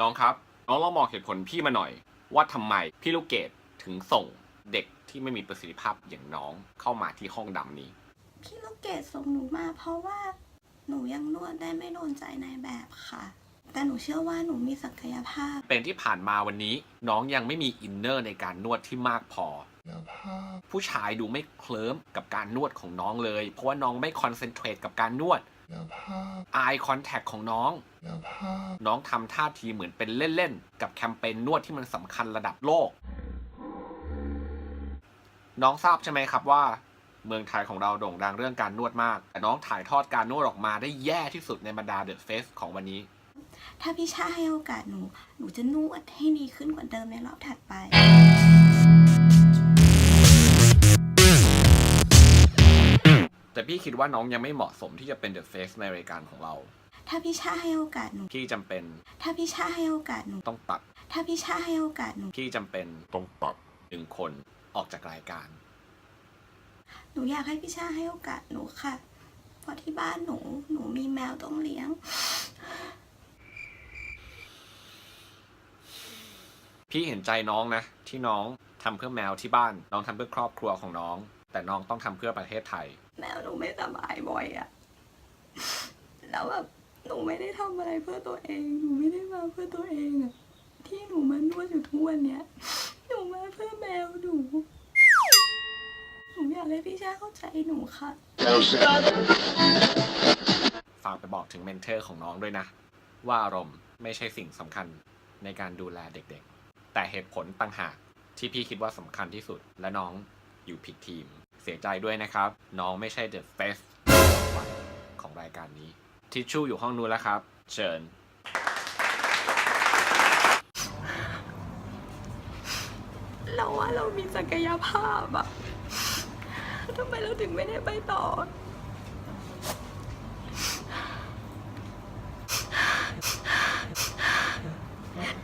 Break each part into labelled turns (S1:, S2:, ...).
S1: น้องครับ น้องลองบอกเหตุผลพี่มาหน่อย ว่าทำไมพี่ลูกเกดถึงส่งเด็กที่ไม่มีประสิทธิภาพอย่างน้องเข้ามาที่ห้องดำนี้
S2: พี่ลูกเกดส่งหนูมาเพราะว่าหนูยังนวดได้ไม่โดนใจนายแบบค่ะ แต่หนูเชื่อว่าหนูมีศักยภาพ
S1: เป็นที่ผ่านมาวันนี้ น้องยังไม่มีอินเนอร์ในการนวดที่มากพอ ผู้ชายดูไม่เคลิ้มกับการนวดของน้องเลย เพราะว่าน้องไม่คอนเซนเทรตกับการนวด eye contact ของน้อง น้องทำท่าทีเหมือนเป็นเล่น ๆ กับแคมเปญนวดที่มันสำคัญระดับโลก น้องทราบใช่ไหมครับว่า เมืองไทยของเราโด่งดังเรื่องการนวดมาก แต่น้องถ่ายทอดการนวดออกมาได้แย่ที่สุดในบรรดาเดอะเฟสของวันนี้
S2: ถ้าพี่ชาให้โอกาสหนู หนูจะนวดให้ดีขึ้นกว่าเดิมในรอบถัดไป
S1: แต่พี่คิดว่าน้องยังไม่เหมาะสมที่จะเป็นเดอะเฟสในรายการของเรา
S2: ถ้าพี่ชาให้โอกาสหนู
S1: พี่จำเป็น
S2: ถ้าพี่ชาให้โอกาสหนู
S1: ต้องตัด
S2: ถ้าพี่ชาให้โอกาสหนู
S1: พี่จำเป็น
S3: ต้องตัด
S1: หนึ่งคนออกจากรายการ
S2: หนูอยากให้พี่ชาให้โอกาสหนูค่ะ เพราะที่บ้านหนู หนูมีแมวต้องเลี้ยง
S1: พี่เห็นใจน้องนะ ที่น้องทำเพื่อแมวที่บ้าน น้องทำเพื่อครอบครัวของน้อง แต่น้องต้องทำเพื่อประเทศไทย
S2: แมวหนูไม่สบายบ่อยอะแล้วแบบหนูไม่ได้ทำอะไรเพื่อตัวเอง หนูไม่ได้มาเพื่อตัวเองอะที่หนูมานวดอยู่ทุกวันเนี้ยหนูมาเพื่อแมวหนูหนูอยากให้พี่ชาเข้าใจหนูค่ะ
S1: ฝากไปบอกถึงเมนเทอร์ของน้องด้วยนะ ว่าอารมณ์ไม่ใช่สิ่งสำคัญในการดูแลเด็กๆ แต่เหตุผลต่างหากที่พี่คิดว่าสำคัญที่สุดและน้องอยู่ผิดทีม เสียใจด้วยนะครับ น้องไม่ใช่ The Face วันของรายการนี้ ทิชชู่อยู่ห้องนู้นแล้วครับ เชิญ
S2: เราว่าเรามีศักยภาพอะทำไมเราถึงไม่ได้ไปต่อ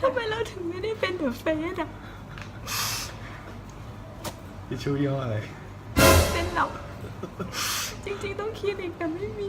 S2: ทำไมเราถึงไม่ได้เป็นเดอะเฟสอะ
S3: ทิชชู่ยี่ห้ออะไร
S2: เป็น หรอก จริงๆต้องคิดอีกแต่ไม่มี